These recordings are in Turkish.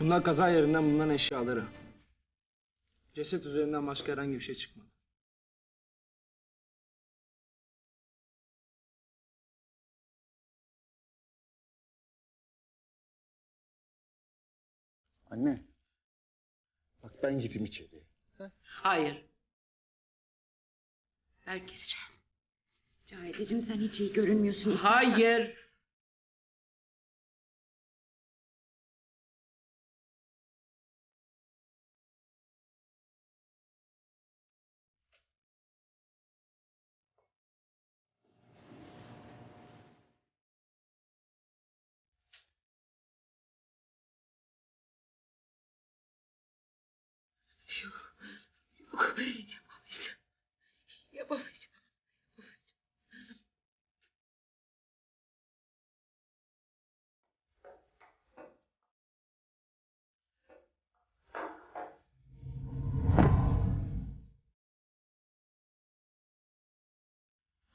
Bunlar kaza yerinden bulunan eşyaları. Ceset üzerinden başka herhangi bir şey çıkmadı. Anne. Bak ben gideyim içeriye. Hayır. Ben geleceğim. Cahideciğim sen hiç iyi görünmüyorsun. İstersen- Hayır.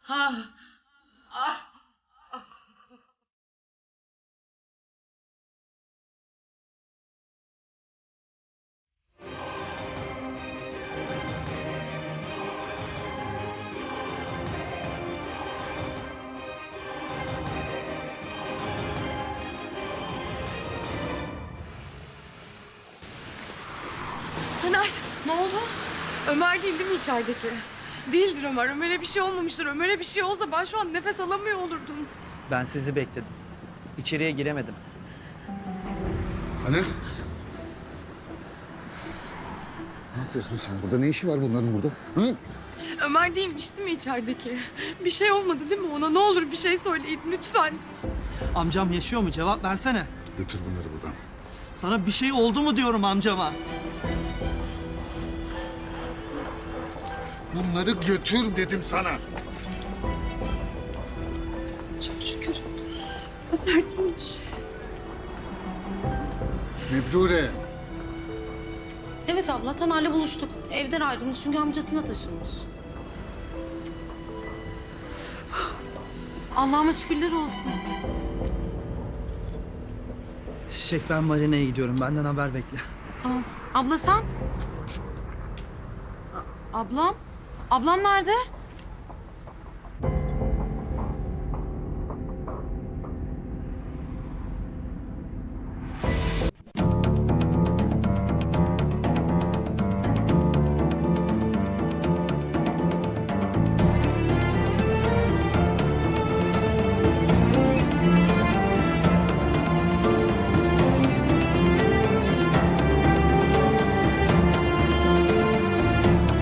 Ha. Ah. Taner ne oldu? Ömer değil değil mi içerideki? Değildir Ömer. Ömer'e bir şey olmamıştır. Ömer'e bir şey olsa ben şu an nefes alamıyor olurdum. Ben sizi bekledim. İçeriye giremedim. Anne. Ne yapıyorsun sen burada? Ne işi var bunların burada? Hı? Ömer değilmiş değil mi içerideki? Bir şey olmadı değil mi ona? Ne olur bir şey söyleyin lütfen. Amcam yaşıyor mu? Cevap versene. Götür bunları buradan. Sana bir şey oldu mu diyorum amcama. Bunları götür dedim sana. Çok şükür. Ömer değilmiş. Mebrure. Evet abla Taner'le buluştuk. Evden ayrılmış çünkü amcasına taşınmış. Allah'ıma şükürler olsun. Şey ben marineye gidiyorum. Benden haber bekle. Tamam. Abla sen? A- ablam? Ablam nerede?